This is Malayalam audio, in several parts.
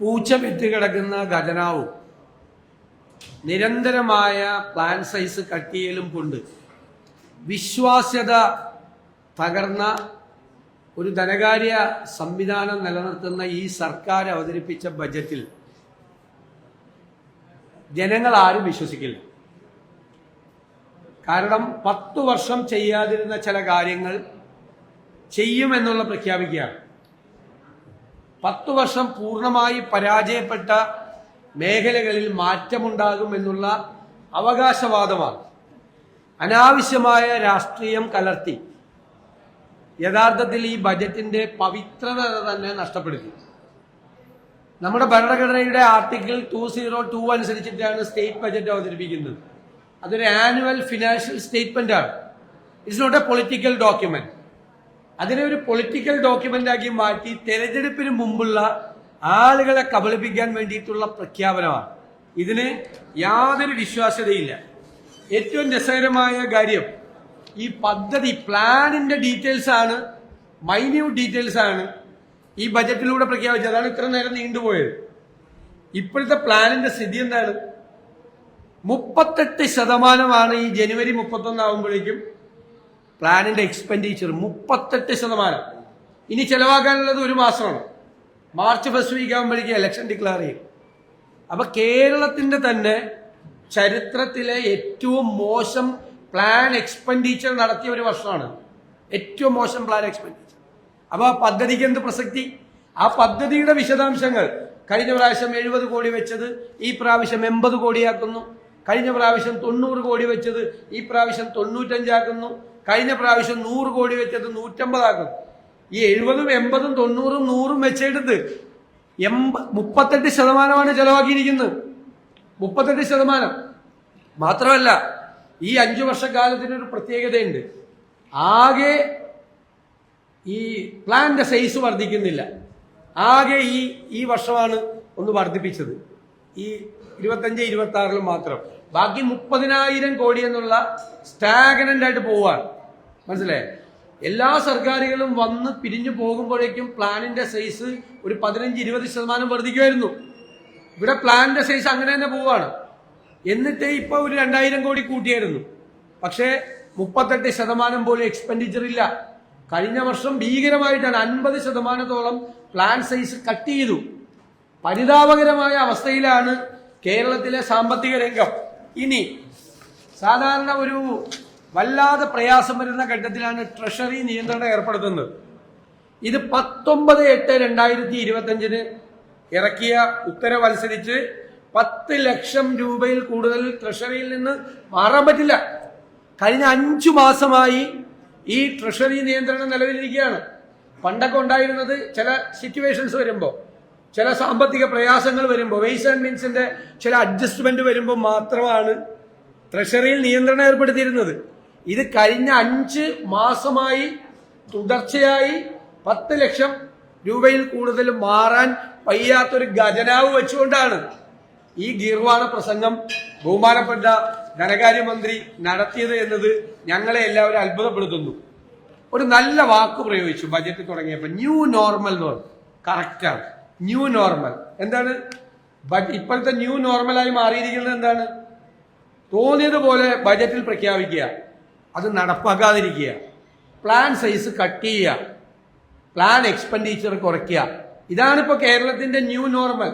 പൂച്ച കിടക്കുന്ന ഖജനാവും. നിരന്തരമായ പ്ലാൻ സൈസ് കട്ടിയലും കൊണ്ട് വിശ്വാസ്യത തകർന്ന ഒരു ധനകാര്യ സംവിധാനം നിലനിർത്തുന്ന ഈ സർക്കാർ അവതരിപ്പിച്ച ബജറ്റിൽ ജനങ്ങൾ ആരും വിശ്വസിക്കില്ല. കാരണം പത്തു വർഷം ചെയ്യാതിരുന്ന ചില കാര്യങ്ങൾ ചെയ്യുമെന്നുള്ള പ്രഖ്യാപിക്കുകയാണ്. പത്തു വർഷം പൂർണമായി പരാജയപ്പെട്ട മേഖലകളിൽ മാറ്റമുണ്ടാകും എന്നുള്ള അവകാശവാദമാണ്. അനാവശ്യമായ രാഷ്ട്രീയം കലർത്തി യഥാർത്ഥത്തിൽ ഈ ബജറ്റിന്റെ പവിത്രത തന്നെ നഷ്ടപ്പെടുത്തി. നമ്മുടെ ഭരണഘടനയുടെ ആർട്ടിക്കിൾ ടു സീറോ ടു അനുസരിച്ചിട്ടാണ് സ്റ്റേറ്റ് ബജറ്റ് അവതരിപ്പിക്കുന്നത്. അതൊരു ആനുവൽ ഫിനാൻഷ്യൽ സ്റ്റേറ്റ്മെന്റ് ആണ് it's not a political document അതിനെ ഒരു പൊളിറ്റിക്കൽ ഡോക്യുമെന്റ് ആക്കി മാറ്റി തെരഞ്ഞെടുപ്പിന് മുമ്പുള്ള ആളുകളെ കബളിപ്പിക്കാൻ വേണ്ടിയിട്ടുള്ള പ്രഖ്യാപനമാണ്. ഇതിന് യാതൊരു വിശ്വാസ്യതയില്ല. ഏറ്റവും രസകരമായ കാര്യം ഈ പദ്ധതി പ്ലാനിന്റെ ഡീറ്റെയിൽസ് ആണ് മൈന്യൂട്ട് ഡീറ്റെയിൽസ് ആണ് ഈ ബജറ്റിലൂടെ പ്രഖ്യാപിച്ചത്. അതാണ് ഇത്ര നേരം നീണ്ടുപോയത്. ഇപ്പോഴത്തെ പ്ലാനിന്റെ സ്ഥിതി എന്താണ്? മുപ്പത്തെട്ട് ശതമാനമാണ് ഈ ജനുവരി മുപ്പത്തൊന്ന് ആകുമ്പോഴേക്കും പ്ലാനിന്റെ എക്സ്പെൻഡിച്ചർ മുപ്പത്തെട്ട് ശതമാനം. ഇനി ചെലവാക്കാനുള്ളത് ഒരു മാസമാണ്. മാർച്ച് ഫസ്റ്റ് വീക്ക് ആകുമ്പോഴേക്കും ഇലക്ഷൻ ഡിക്ലെയർ ചെയ്യും. അപ്പൊ കേരളത്തിന്റെ തന്നെ ചരിത്രത്തിലെ ഏറ്റവും മോശം പ്ലാൻ എക്സ്പെൻഡിച്ചർ നടത്തിയ ഒരു വർഷമാണ്. ഏറ്റവും മോശം പ്ലാൻ എക്സ്പെൻഡിച്ചർ അപ്പൊ ആ പദ്ധതിക്ക് എന്ത് പ്രസക്തി? ആ പദ്ധതിയുടെ വിശദാംശങ്ങൾ കഴിഞ്ഞ പ്രാവശ്യം എഴുപത് കോടി വെച്ചത് ഈ പ്രാവശ്യം എൺപത് കോടിയാക്കുന്നു. കഴിഞ്ഞ പ്രാവശ്യം തൊണ്ണൂറ് കോടി വെച്ചത് ഈ പ്രാവശ്യം തൊണ്ണൂറ്റഞ്ചാക്കുന്നു. കഴിഞ്ഞ പ്രാവശ്യം നൂറ് കോടി വെച്ചത് നൂറ്റമ്പതാക്കുന്നു. ഈ എഴുപതും എൺപതും തൊണ്ണൂറും നൂറും വെച്ചെടുത്ത് എൺപ മുപ്പത്തെട്ട് ശതമാനമാണ് ചെലവാക്കിയിരിക്കുന്നത്. മുപ്പത്തെട്ട് ശതമാനം. മാത്രമല്ല ഈ അഞ്ചു വർഷക്കാലത്തിന് ഒരു പ്രത്യേകതയുണ്ട്. ആകെ ഈ പ്ലാന്റെ സൈസ് വർദ്ധിക്കുന്നില്ല. ആകെ ഈ ഈ വർഷമാണ് ഒന്ന് വർദ്ധിപ്പിച്ചത്. ഈ ഇരുപത്തഞ്ച് ഇരുപത്തി ആറിലും മാത്രം. ബാക്കി മുപ്പതിനായിരം കോടി എന്നുള്ള സ്റ്റാഗനന്റ് ആയിട്ട് പോവാണ് മനസ്സിലായേ എല്ലാ സർക്കാരുകളും വന്ന് പിരിഞ്ഞു പോകുമ്പോഴേക്കും പ്ലാനിന്റെ സൈസ് ഒരു പതിനഞ്ച് ഇരുപത് ശതമാനം വർദ്ധിക്കുമായിരുന്നു. ഇവിടെ പ്ലാനിന്റെ സൈസ് അങ്ങനെ തന്നെ പോവാണ് എന്നിട്ട് ഇപ്പൊ ഒരു രണ്ടായിരം കോടി കൂട്ടിയായിരുന്നു. പക്ഷേ മുപ്പത്തെട്ട് ശതമാനം പോലും എക്സ്പെൻഡിച്ചർ ഇല്ല. കഴിഞ്ഞ വർഷം ഭീകരമായിട്ടാണ് അൻപത് ശതമാനത്തോളം പ്ലാൻ സൈസ് കട്ട് ചെയ്തു. പരിതാപകരമായ അവസ്ഥയിലാണ് കേരളത്തിലെ സാമ്പത്തിക രംഗം. ഇനി സാധാരണ ഒരു വല്ലാതെ പ്രയാസം വരുന്ന ഘട്ടത്തിലാണ് ട്രഷറി നിയന്ത്രണം ഏർപ്പെടുത്തുന്നത്. ഇത് പത്തൊമ്പത് എട്ട് രണ്ടായിരത്തി ഇരുപത്തഞ്ചിന് ഇറക്കിയ ഉത്തരവനുസരിച്ച് പത്ത് ലക്ഷം രൂപയിൽ കൂടുതൽ ട്രഷറിയിൽ നിന്ന് മാറാൻ പറ്റില്ല. കഴിഞ്ഞ അഞ്ചു മാസമായി ഈ ട്രഷറി നിയന്ത്രണം നിലവിലിരിക്കുകയാണ്. പണ്ടൊക്കെ ഉണ്ടായിരുന്നത് ചില സിറ്റുവേഷൻസ് വരുമ്പോൾ ചില സാമ്പത്തിക പ്രയാസങ്ങൾ വരുമ്പോൾ വെയ്സ് ആൻഡ് മീൻസിന്റെ ചില അഡ്ജസ്റ്റ്മെന്റ് വരുമ്പോൾ മാത്രമാണ് ട്രഷറിയിൽ നിയന്ത്രണം ഏർപ്പെടുത്തിയിരുന്നത്. ഇത് കഴിഞ്ഞ അഞ്ച് മാസമായി തുടർച്ചയായി പത്ത് ലക്ഷം രൂപയിൽ കൂടുതൽ മാറാൻ വയ്യാത്തൊരു ഖജനാവ് വെച്ചുകൊണ്ടാണ് ഈ ഗീർവാണ പ്രസംഗം ബഹുമാനപ്പെട്ട ധനകാര്യമന്ത്രി നടത്തിയത് എന്നത് ഞങ്ങളെ എല്ലാവരും അത്ഭുതപ്പെടുത്തുന്നു. ഒരു നല്ല വാക്ക് പ്രയോഗിച്ചു ബജറ്റ് തുടങ്ങിയപ്പോൾ ന്യൂ നോർമൽ എന്ന് പറഞ്ഞു. കറക്റ്റാണ് ന്യൂ നോർമൽ. എന്താണ്? ബഡ് ഇപ്പോഴത്തെ ന്യൂ നോർമലായി മാറിയിരിക്കുന്നത് എന്താണ്? തോന്നിയതുപോലെ ബജറ്റിൽ പ്രഖ്യാപിക്കുക. അത് നടപ്പാക്കാതിരിക്കുക പ്ലാൻ സൈസ് കട്ട് ചെയ്യുക. പ്ലാൻ എക്സ്പെൻഡിച്ചർ കുറയ്ക്കുക. ഇതാണ് ഇപ്പോൾ കേരളത്തിന്റെ ന്യൂ നോർമൽ.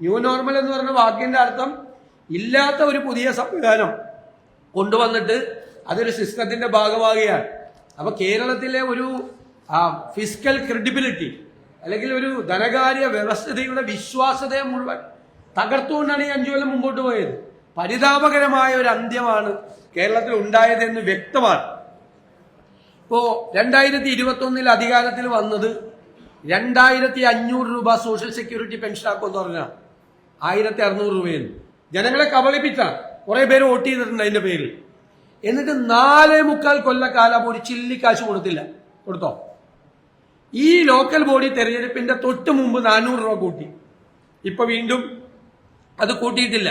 ന്യൂ നോർമൽ എന്ന് പറഞ്ഞ വാക്കിന്റെ അർത്ഥം ഇല്ലാത്ത ഒരു പുതിയ സംവിധാനം കൊണ്ടുവന്നിട്ട് അതൊരു സിസ്റ്റത്തിന്റെ ഭാഗമാകുകയാണ്. അപ്പോൾ കേരളത്തിലെ ഒരു ഫിസിക്കൽ ക്രെഡിബിലിറ്റി അല്ലെങ്കിൽ ഒരു ധനകാര്യ വ്യവസ്ഥതയുടെ വിശ്വാസതയെ മുഴുവൻ തകർത്തുകൊണ്ടാണ് ഈ അഞ്ചു കൊല്ലം മുമ്പോട്ട് പോയത്. പരിതാപകരമായ ഒരു അന്ത്യമാണ് കേരളത്തിൽ ഉണ്ടായതെന്ന് വ്യക്തമാണ്. ഇപ്പോ രണ്ടായിരത്തി ഇരുപത്തി ഒന്നിൽ അധികാരത്തിൽ വന്നത് രണ്ടായിരത്തി അഞ്ഞൂറ് രൂപ സോഷ്യൽ സെക്യൂരിറ്റി പെൻഷൻ ആക്കുമെന്ന് പറഞ്ഞാൽ ആയിരത്തി അറുന്നൂറ് രൂപയിൽ ജനങ്ങളെ കബളിപ്പിച്ച കുറെ പേര് വോട്ട് ചെയ്തിട്ടുണ്ട് അതിന്റെ പേരിൽ. എന്നിട്ട് നാലേ മുക്കാൽ കൊല്ലക്കാലം ഒരു ചില്ലിക്കാശ് കൊടുത്തില്ല. കൊടുത്തോ? ഈ ലോക്കൽ ബോഡി തെരഞ്ഞെടുപ്പിന്റെ തൊട്ട് മുമ്പ് നാനൂറ് രൂപ കൂട്ടി. ഇപ്പൊ വീണ്ടും അത് കൂട്ടിയിട്ടില്ല.